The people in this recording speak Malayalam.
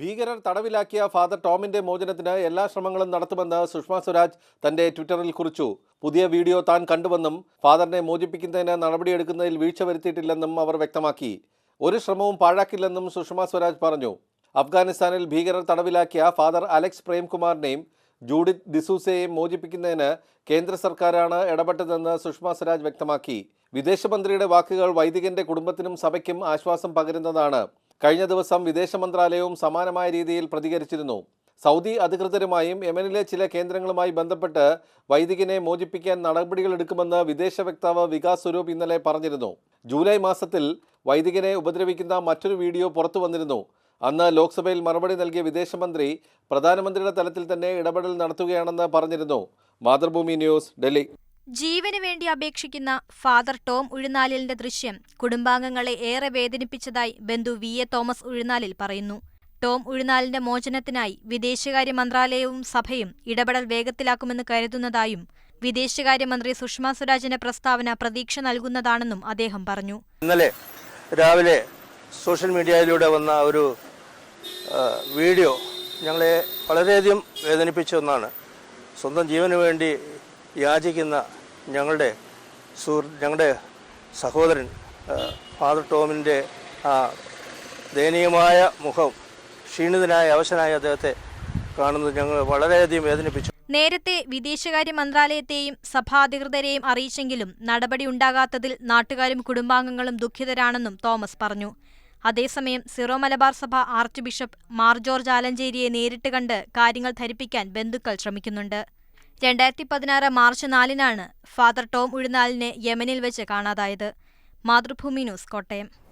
ഭീകരർ തടവിലാക്കിയ ഫാദർ ടോമിന്റെ മോചനത്തിന് എല്ലാ ശ്രമങ്ങളും നടത്തുമെന്ന് സുഷമ സ്വരാജ് തന്റെ ട്വിറ്ററിൽ കുറിച്ചു. പുതിയ വീഡിയോ താൻ കണ്ടുവെന്നും ഫാദറിനെ മോചിപ്പിക്കുന്നതിന് നടപടിയെടുക്കുന്നതിൽ വീഴ്ച വരുത്തിയിട്ടില്ലെന്നും അവർ വ്യക്തമാക്കി. ഒരു ശ്രമവും പാഴാക്കില്ലെന്നും സുഷമ സ്വരാജ് പറഞ്ഞു. അഫ്ഗാനിസ്ഥാനിൽ ഭീകരർ തടവിലാക്കിയ ഫാദർ അലക്സ് പ്രേംകുമാറിനെയും ജൂഡിത് ഡിസൂസയെയും മോചിപ്പിക്കുന്നതിന് കേന്ദ്ര സർക്കാരാണ് ഇടപെട്ടതെന്ന് സുഷമ സ്വരാജ് വ്യക്തമാക്കി. വിദേശമന്ത്രിയുടെ വാക്കുകൾ വൈദികന്റെ കുടുംബത്തിനും സഭയ്ക്കും ആശ്വാസം പകരുന്നതാണ്. കഴിഞ്ഞ ദിവസം വിദേശ മന്ത്രാലയവും സമാനമായ രീതിയിൽ പ്രതികരിച്ചിരുന്നു. സൗദി അധികൃതരുമായും യമനിലെ ചില കേന്ദ്രങ്ങളുമായി ബന്ധപ്പെട്ട് വൈദികനെ മോചിപ്പിക്കാൻ നടപടികൾ എടുക്കുമെന്ന് വിദേശ വക്താവ് വികാസ് സ്വരൂപ് ഇന്നലെ പറഞ്ഞിരുന്നു. ജൂലൈ മാസത്തിൽ വൈദികനെ ഉപദ്രവിക്കുന്ന മറ്റൊരു വീഡിയോ പുറത്തു വന്നിരുന്നു. അന്ന് ലോക്സഭയിൽ മറുപടി നൽകിയ വിദേശമന്ത്രി പ്രധാനമന്ത്രിയുടെ തലത്തിൽ തന്നെ ഇടപെടൽ നടത്തുകയാണെന്ന് പറഞ്ഞിരുന്നു. മാതൃഭൂമി ന്യൂസ് ഡൽഹി. ജീവന് വേണ്ടി അപേക്ഷിക്കുന്ന ഫാദർ ടോം ഉഴുന്നാലിലിന്റെ ദൃശ്യം കുടുംബാംഗങ്ങളെ ഏറെ വേദനിപ്പിച്ചതായി ബന്ധു വി എ തോമസ് ഉഴുന്നാലിൽ പറയുന്നു. ടോം ഉഴുന്നാലിന്റെ മോചനത്തിനായി വിദേശകാര്യ മന്ത്രാലയവും സഭയും ഇടപെടൽ വേഗത്തിലാക്കുമെന്ന് കരുതുന്നതായും വിദേശകാര്യമന്ത്രി സുഷമ സ്വരാജിന്റെ പ്രസ്താവന പ്രതീക്ഷ നൽകുന്നതാണെന്നും അദ്ദേഹം പറഞ്ഞു. ഇന്നലെ രാവിലെ സോഷ്യൽ മീഡിയയിലൂടെ വന്ന ഒരു വീഡിയോ ഞങ്ങളെ വളരെയധികം വേദനിപ്പിച്ച ഒന്നാണ്. സ്വന്തം ജീവന് വേണ്ടി യാചിക്കുന്ന ഞങ്ങളുടെ സുഹൃ ഞങ്ങളുടെ സഹോദരൻ ഫാദർ ടോമിന്റെ ആ ദയനീയമായ മുഖം ക്ഷീണിതനായ അവശനായ അദ്ദേഹത്തെ കാണുന്നത് ഞങ്ങൾ വളരെയധികം വേദനിപ്പിച്ചു. നേരത്തെ വിദേശകാര്യ മന്ത്രാലയത്തെയും സഭാധികൃതരെയും അറിയിച്ചെങ്കിലും നടപടി ഉണ്ടാകാത്തതിൽ നാട്ടുകാരും കുടുംബാംഗങ്ങളും ദുഃഖിതരാണെന്നും തോമസ് പറഞ്ഞു. അതേസമയം സിറോ മലബാർ സഭ ആർച്ച് ബിഷപ്പ് മാർ ജോർജ് ആലഞ്ചേരിയെ നേരിട്ട് കണ്ട് കാര്യങ്ങൾ ധരിപ്പിക്കാൻ ബന്ധുക്കൾ ശ്രമിക്കുന്നുണ്ട്. രണ്ടായിരത്തി പതിനാറ് മാർച്ച് നാലിനാണ് ഫാദർ ടോം ഉഴുന്നാലിനെ യമനിൽ വെച്ച് കാണാതായത്. മാതൃഭൂമി ന്യൂസ് കോട്ടയം.